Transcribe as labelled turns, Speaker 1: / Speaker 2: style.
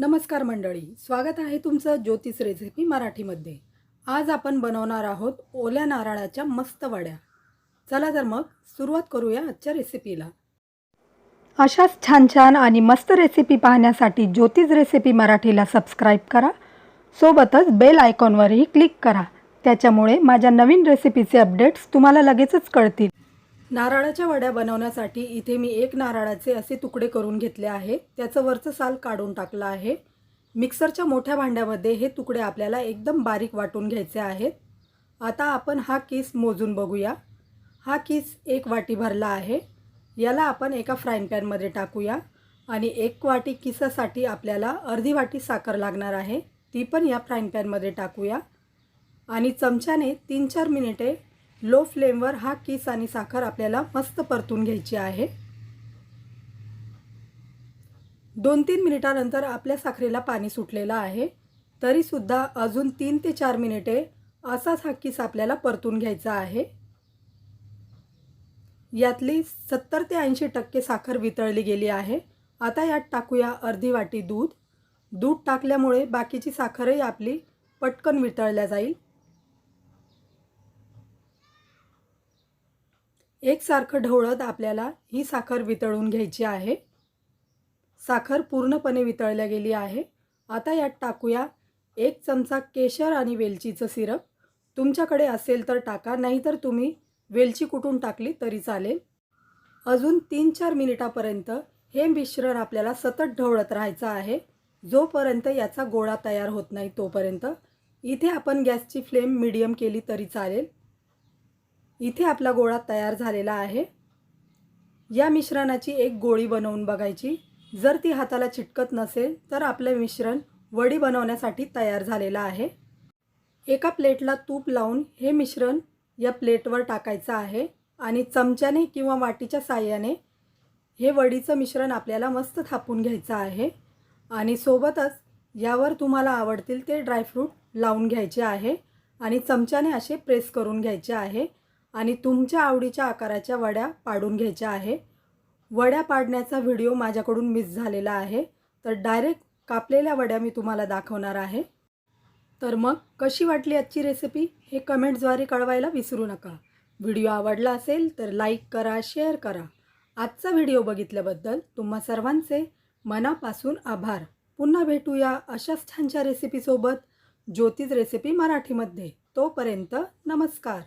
Speaker 1: नमस्कार मंडळी स्वागत आहे तुमचं ज्योतिष रेसिपी मराठीमध्ये. आज आपण बनवणार आहोत ओल्या नारळाच्या मस्त वड्या. चला तर मग सुरुवात करूया आजच्या रेसिपीला अशाच छान छान आणि मस्त रेसिपी पाहण्यासाठी ज्योतिष रेसिपी मराठीला सबस्क्राईब करा. सोबतच बेल आयकॉनवरही क्लिक करा. त्याच्यामुळे माझ्या नवीन रेसिपीचे अपडेट्स तुम्हाला लगेचच कळतील. नारळाच्या वड्या बनवण्यासाठी इथे मी एक नारळाचे असे तुकडे करून घेतले आहे. त्याचं वरचं साल काढून टाकलं आहे. मिक्सरच्या मोठ्या भांड्यामध्ये हे तुकडे आपल्याला एकदम बारीक वाटून घ्यायचे आहेत. आता आपण हा किस मोजून बघूया. हा किस एक वाटी भरला आहे. याला आपण एका फ्राईंग पॅनमध्ये टाकूया. आणि एक वाटी किसासाठी आपल्याला अर्धी वाटी साखर लागणार आहे. ती पण या फ्राईंग पॅनमध्ये टाकूया. आणि चमच्याने तीन चार मिनिटे लो फ्लेमवर हा किस आणि साखर आपल्याला मस्त परतून घ्यायची आहे. दोन तीन मिनिटानंतर आपल्या साखरेला पाणी सुटलेलं आहे. तरीसुद्धा अजून तीन ते चार मिनिटे असाच हा किस आपल्याला परतून घ्यायचा आहे. यातली सत्तर ते ऐंशी टक्के साखर वितळली गेली आहे. आता यात टाकूया अर्धी वाटी दूध. दूध टाकल्यामुळे बाकीची साखरही आपली पटकन वितळल्या जाईल. एकसारखं ढवळत आपल्याला ही साखर वितळून घ्यायची आहे. साखर पूर्णपणे वितळल्या गेली आहे. आता यात टाकूया एक चमचा केशर आणि वेलचीचं सिरप. तुमच्याकडे असेल तर टाका नाहीतर तुम्ही वेलची कुटून टाकली तरी चालेल. अजून तीन चार मिनिटापर्यंत हे मिश्रण आपल्याला सतत ढवळत राहायचं आहे. जोपर्यंत याचा गोळा तयार होत नाही तोपर्यंत इथे आपण गॅसची फ्लेम मिडियम केली तरी चालेल. इथे आपला गोळा तयार झालेला आहे. या मिश्रणाची एक गोळी बनवून बघायची. जर ती हाताला चिटकत नसेल तर आपलं मिश्रण वडी बनवण्यासाठी तयार झालेलं आहे. एका प्लेटला तूप लावून हे मिश्रण या प्लेटवर टाकायचं आहे आणि चमच्याने किंवा वाटीच्या साह्याने हे वडीचं मिश्रण आपल्याला मस्त थापून घ्यायचं आहे आणि सोबतच यावर तुम्हाला आवडतील ते ड्रायफ्रूट लावून घ्यायचे आहे आणि चमच्याने असे प्रेस करून घ्यायचे आहे. आणि तुमच्या आवडीच्या आकाराच्या वड्या पाडून घ्यायच्या आहे. वड्या पाडण्याचा व्हिडिओ माझ्याकडून मिस झालेला आहे. तर डायरेक्ट कापलेल्या वड्या मी तुम्हाला दाखवणार आहे. तर मग कशी वाटली आजची रेसिपी हे कमेंट्सद्वारे कळवायला विसरू नका. व्हिडिओ आवडला असेल तर लाईक करा शेअर करा. आजचा व्हिडिओ बघितल्याबद्दल तुम्हा सर्वांचे मनापासून आभार. पुन्हा भेटूया अशाच छानशा रेसिपीसोबत ज्योतिष रेसिपी मराठीमध्ये. तोपर्यंत नमस्कार.